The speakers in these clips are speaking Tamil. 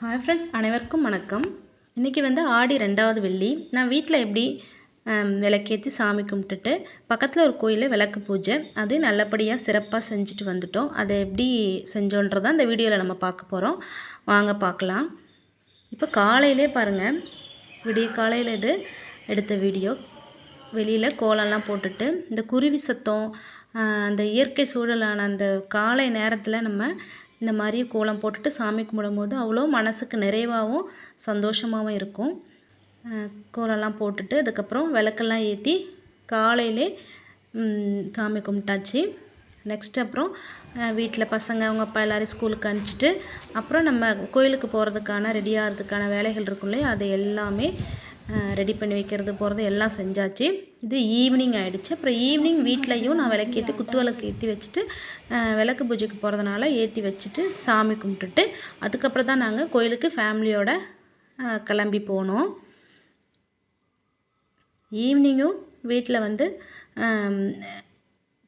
ஹாய் ஃப்ரெண்ட்ஸ் அனைவருக்கும் வணக்கம். இன்றைக்கி வந்து ஆடி ரெண்டாவது வெள்ளி. நான் வீட்டில் எப்படி விளக்கேற்றி சாமி கும்பிட்டுட்டு பக்கத்தில் ஒரு கோயிலில் விளக்கு பூஜை அது நல்லபடியாக சிறப்பாக செஞ்சுட்டு வந்துட்டோம். அதை எப்படி செஞ்சோன்றதை இந்த வீடியோவில் நம்ம பார்க்க போகிறோம் வாங்க பார்க்கலாம். இப்போ காலையிலே பாருங்கள் விடிய காலையில் இது எடுத்த வீடியோ. வெளியில் கோலம்லாம் போட்டுட்டு இந்த குருவி சத்தம் அந்த இயற்கை சூழலான அந்த காலை நேரத்தில் நம்ம இந்த மாதிரி கோலம் போட்டுட்டு சாமி கும்பிடும்போது அவ்வளோ மனசுக்கு நிறைவாகவும் சந்தோஷமாகவும் இருக்கும். கோலம்லாம் போட்டுட்டு அதுக்கப்புறம் விளக்கெல்லாம் ஏற்றி காலையிலே சாமி கும்பிட்டாச்சு. நெக்ஸ்ட் அப்புறம் வீட்டில் பசங்க அவங்க அப்பா எல்லாரையும் ஸ்கூலுக்கு அனுப்பிச்சிட்டு அப்புறம் நம்ம கோயிலுக்கு போகிறதுக்கான ரெடி ஆகிறதுக்கான வேலைகள் இருக்கும் இல்லையா? அது எல்லாமே ரெடி பண்ணி வைக்கிறது போகிறது எல்லாம் செஞ்சாச்சு. இது ஈவினிங் ஆகிடுச்சு அப்புறம் ஈவினிங் வீட்லேயும் நான் விளக்கேற்றி குத்து விளக்கு ஏற்றி வச்சுட்டு விளக்கு பூஜைக்கு போகிறதுனால ஏற்றி வச்சுட்டு சாமி கும்பிட்டுட்டு அதுக்கப்புறம் தான் நாங்கள் கோயிலுக்கு ஃபேமிலியோட கிளம்பி போனோம். ஈவினிங்கும் வீட்டில் வந்து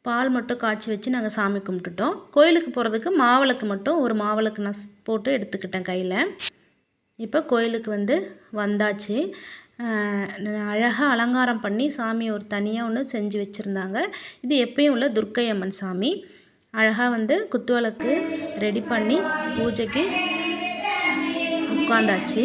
பால் மட்டும் காய்ச்சி வச்சு நாங்கள் சாமி கும்பிட்டுட்டோம். கோயிலுக்கு போகிறதுக்கு மாவிளக்கு மட்டும் ஒரு மாவிளக்கு நான் போட்டு எடுத்துக்கிட்டேன் கையில். இப்போ கோயிலுக்கு வந்து வந்தாச்சு. அழகாக அலங்காரம் பண்ணி சாமி ஒரு தனியாக ஒன்று செஞ்சு வச்சுருந்தாங்க. இது எப்பயும் உள்ள துர்க்கை அம்மன் சாமி. அழகாக வந்து குத்துவிளக்கு ரெடி பண்ணி பூஜைக்கு உட்காந்தாச்சு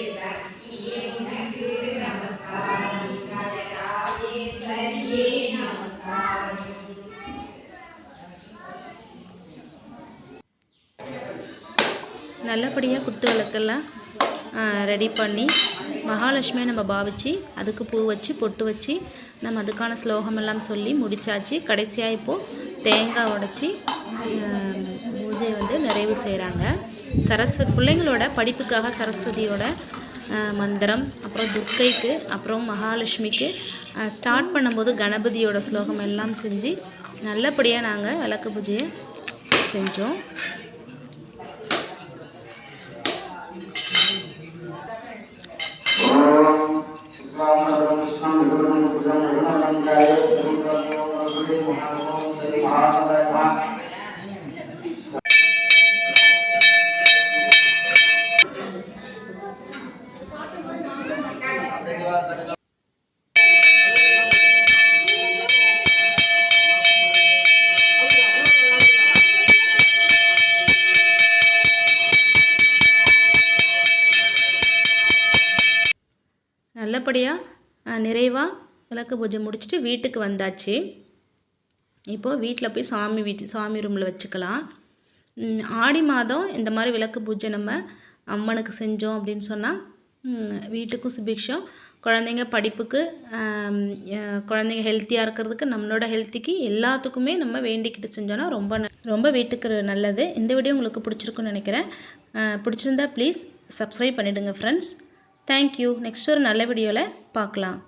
நல்லபடியாக குத்து விளக்கெல்லாம் ரெடி பண்ணி மகாலட்சுமியை நம்ம பாவிச்சு அதுக்கு பூ வச்சு பொட்டு வச்சு நம்ம அதுக்கான ஸ்லோகமெல்லாம் சொல்லி முடிச்சாச்சு. கடைசியாக இப்போது தேங்காய் உடச்சி பூஜையை வந்து நிறைவு செய்கிறாங்க சரஸ்வதி பிள்ளைங்களோட படிப்புக்காக சரஸ்வதியோட மந்திரம் அப்புறம் துர்க்கைக்கு அப்புறம் மகாலட்சுமிக்கு ஸ்டார்ட் பண்ணும்போது கணபதியோட ஸ்லோகம் எல்லாம் செஞ்சு நல்லபடியாக நாங்கள் விளக்கு பூஜையை செஞ்சோம். நல்லபடியாக நிறைவாக விளக்கு பூஜை முடிச்சுட்டு வீட்டுக்கு வந்தாச்சு. இப்போது வீட்டில் போய் சாமி வீட்டு சாமி ரூமில் வச்சுக்கலாம். ஆடி மாதம் இந்த மாதிரி விளக்கு பூஜை நம்ம அம்மனுக்கு செஞ்சோம் அப்படின்னு சொன்னால் வீட்டுக்கும் சுபிக்ஷம். குழந்தைங்க படிப்புக்கு குழந்தைங்க ஹெல்த்தியாக இருக்கிறதுக்கு நம்மளோட ஹெல்த்திக்கு எல்லாத்துக்குமே நம்ம வேண்டிக்கிட்டு செஞ்சோன்னா ரொம்ப ரொம்ப வீட்டுக்கு நல்லது. இந்த வீடியோ உங்களுக்கு பிடிச்சிருக்குன்னு நினைக்கிறேன். பிடிச்சிருந்தா ப்ளீஸ் சப்ஸ்கிரைப் பண்ணிவிடுங்க ஃப்ரெண்ட்ஸ் தேங்க்யூ நெக்ஸ்ட் ஒரு நல்ல வீடியோவில் பார்க்கலாம்.